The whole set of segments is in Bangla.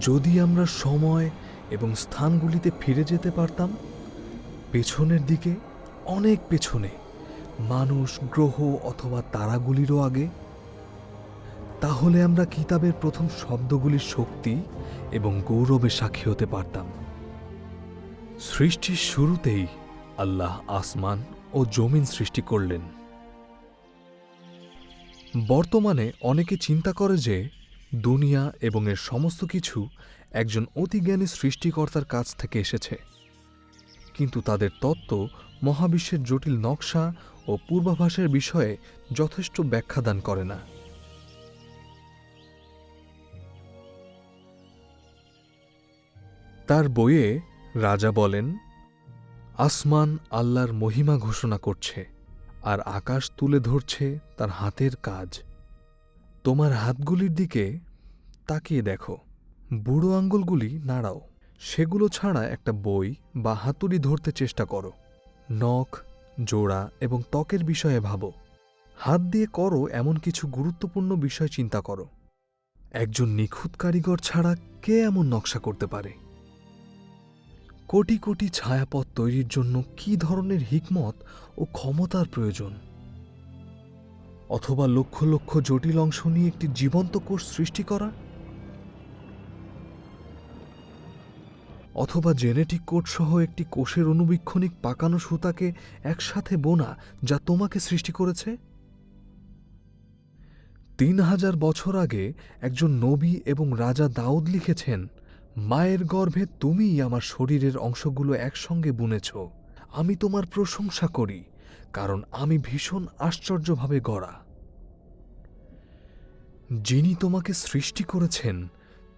যদি আমরা সময় এবং স্থানগুলিতে ফিরে যেতে পারতাম, পেছনের দিকে, অনেক পেছনে, মানুষ, গ্রহ অথবা তারাগুলিরও আগে, তাহলে আমরা কিতাবের প্রথম শব্দগুলির শক্তি এবং গৌরবে সাক্ষী হতে পারতাম। সৃষ্টির শুরুতেই আল্লাহ আসমান ও জমিন সৃষ্টি করলেন। বর্তমানে অনেকে চিন্তা করে যে দুনিয়া এবং এর সমস্ত কিছু একজন অতিজ্ঞানী সৃষ্টিকর্তার কাছ থেকে এসেছে। কিন্তু তাদের তত্ত্ব, মহাবিশ্বের জটিল নকশা ও পূর্বাভাসের বিষয়ে যথেষ্ট ব্যাখ্যা দান করে না। তার বইয়ে রাজা বলেন, আসমান আল্লাহর মহিমা ঘোষণা করছে, আর আকাশ তুলে ধরছে তার হাতের কাজ। তোমার হাতগুলির দিকে তাকিয়ে দেখো। বুড়ো আঙ্গুলগুলি নাড়াও। সেগুলো ছাড়া একটা বই বা হাতুড়ি ধরতে চেষ্টা করো। নখ, জোড়া এবং ত্বকের বিষয়ে ভাবো। হাত দিয়ে করো এমন কিছু গুরুত্বপূর্ণ বিষয় চিন্তা করো। একজন নিখুঁত কারিগর ছাড়া কে এমন নকশা করতে পারে? কোটি কোটি ছায়াপথ তৈরির জন্য কী ধরনের হিকমত ও ক্ষমতার প্রয়োজন? অথবা লক্ষ লক্ষ জটিল অংশ নিয়ে একটি জীবন্ত কোষ সৃষ্টি করা? অথবা জেনেটিক কোড সহ একটি কোষের অনুবীক্ষণিক পাকানো সুতাকে একসাথে বোনা যা তোমাকে সৃষ্টি করেছে? তিন হাজার বছর আগে একজন নবী এবং রাজা দাউদ লিখেছেন, মায়ের গর্ভে তুমিই আমার শরীরের অংশগুলো একসঙ্গে বুনেছ। আমি তোমার প্রশংসা করি, কারণ আমি ভীষণ আশ্চর্যভাবে গড়া। যিনি তোমাকে সৃষ্টি করেছেন,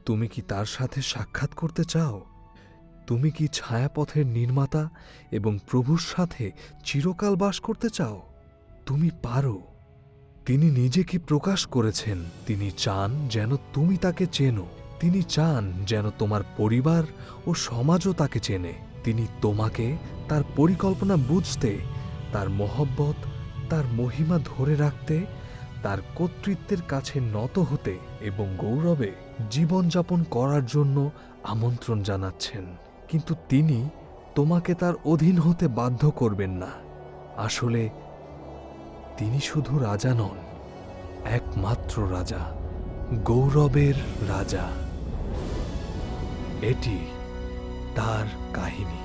তুমি কি তার সাথে সাক্ষাৎ করতে চাও? তুমি কি ছায়াপথের নির্মাতা এবং প্রভুর সাথে চিরকাল বাস করতে চাও? তুমি পারো। তিনি নিজেকে প্রকাশ করেছেন। তিনি চান যেন তুমি তাকে চেনো। তিনি চান যেন তোমার পরিবার ও সমাজও তাকে চেনে। তিনি তোমাকে তার পরিকল্পনা বুঝতে, তার মহব্বত, তার মহিমা ধরে রাখতে, তার কর্তৃত্বের কাছে নত হতে এবং গৌরবে জীবনযাপন করার জন্য আমন্ত্রণ জানাচ্ছেন। কিন্তু তিনি তোমাকে তার অধীন হতে বাধ্য করবেন না। আসলে তিনি শুধু রাজা নন, একমাত্র রাজা, গৌরবের রাজা। এটি তার কাহিনী।